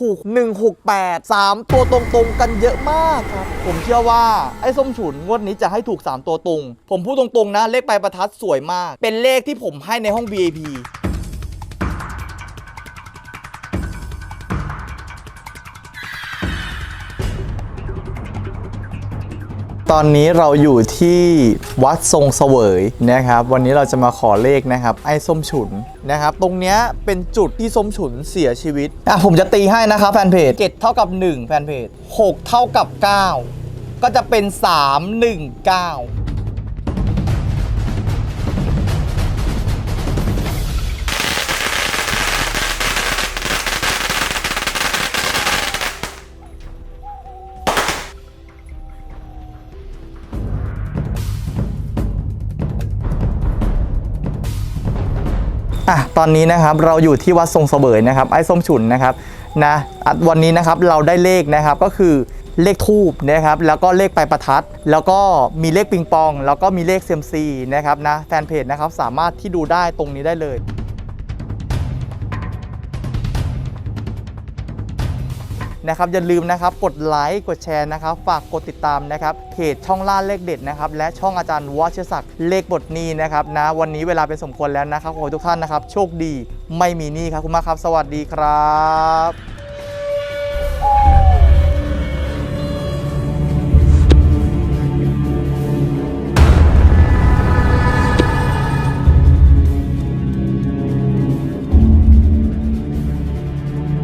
ถูก 168 3 ตัวตรงๆกันเยอะมากครับ ผมเชื่อว่าไอ้ส้มฉุนงวดนี้จะให้ถูก 3 ตัวตรง ผมพูดตรงๆนะ เลขปลายประทัดสวยมาก เป็นเลขที่ผมให้ในห้อง VIP ตอนนี้เราอยู่ที่วัดทรงเสวยนะครับ วันนี้เราจะมาขอเลขนะครับ ไอ้ส้มฉุนนะครับ ตรงเนี้ยเป็นจุดที่ส้มฉุนเสียชีวิตอะผมจะตีให้นะครับแฟนเพจเจ็ดเท่ากับ 1 แฟนเพจ6เท่ากับ 9 ก็จะเป็น 3 อะตอนนี้นะครับเราอยู่ที่วัดทรงเสบยนะครับไอ้ส้มฉุนนะครับนะวันนี้นะครับเราได้เลขนะครับก็คือเลขทูบนะครับแล้วก็เลขปลายประทัด แล้วก็มีเลขปิงปอง แล้วก็มีเลขเซยมซีนะครับนะแฟนเพจนะครับสามารถที่ดูได้ตรงนี้ได้เลย นะครับอย่าลืมนะครับกดไลค์กดแชร์นะครับฝากกดติดตามนะครับเพจช่องล่าเลขเด็ดนะครับและช่องอาจารย์วัชศักดิ์เลขบทนี้นะครับนะวันนี้เวลาเป็นสมควรแล้วนะครับขอให้ทุกท่านนะครับ โชคดีไม่มีหนี้ครับขอบคุณมากครับ สวัสดีครับ